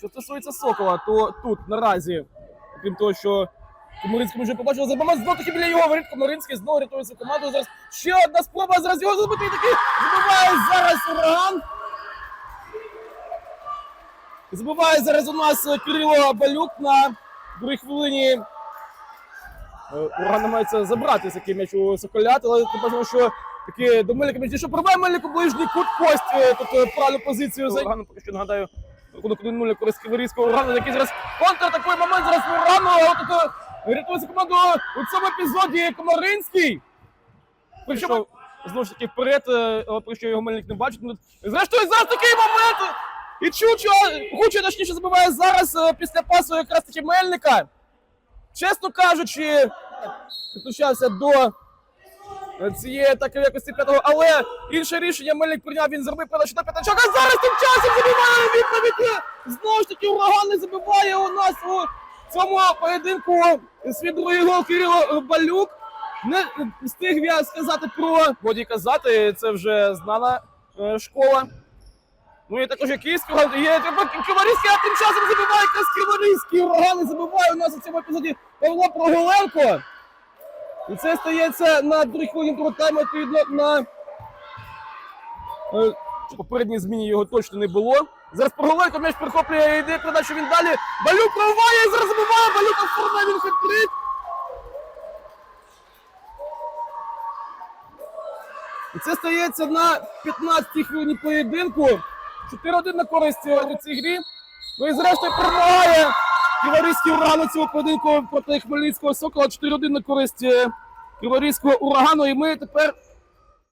Що стосується Сокола, то тут наразі, крім того, що Комаринський вже побачили, забиває знову таки біля його воріт. Комаринський знову рятує свою команду. Зараз ще одна спроба, зараз його забити. І таки забиває зараз ураган. Забиває зараз у нас Кирило Балюк на другій хвилині. Е, Ураган намагається забрати такий м'яч у Соколят, але ми бачимо, що таки до Мельника м'яч дійшов. Пробиває Мельнику ближній кут кость. е, Тобто правильну позицію за Урагану. Поки що нагадаю, рахунок 1-0 на користь Криворізького Урагану, який зараз контр такий момент зараз а от е, рятується команду у цьому епізоді Комаринський. Прийшов знову ж таки вперед, е, але поки що його Мельник не бачить. Ну, Зрештою, зараз такий момент. І Чучо, Гучо, точніше, забиває зараз е, після пасу якраз таки Мельника. Чесно кажучи, підключався до цієї атаки в якості п'ятого, але інше рішення Мельник прийняв, він зробив передачу на п'ятачок, а зараз тим часом забиває відповідь. Знову ж таки, ураган не забиває у нас у цьому поєдинку свій другий гол Кирило Балюк. Не встиг я сказати про Боді казати, це вже знана е, школа. Ну і також київський ураган. Є Криворізький, а тим часом забиває якраз Криворізький ураган і забиває у нас у цьому епізоді Павло Проголенко. І це стається на другій хвилині другого тайму, відповідно на е, попередній зміні його точно не було. Зараз Проголенко м'яч прихоплює, йде передачу він далі. Балюк пробиває і зараз забиває, Балюк оформляє він хет-трик. І це стається на 15-й хвилині поєдинку. 4-1 на користь у цій грі. Ну і зрештою перемагає Криворізький ураган у цьому поєдинку проти Хмельницького Сокола. 4-1 на користь е, Криворізького урагану. І ми тепер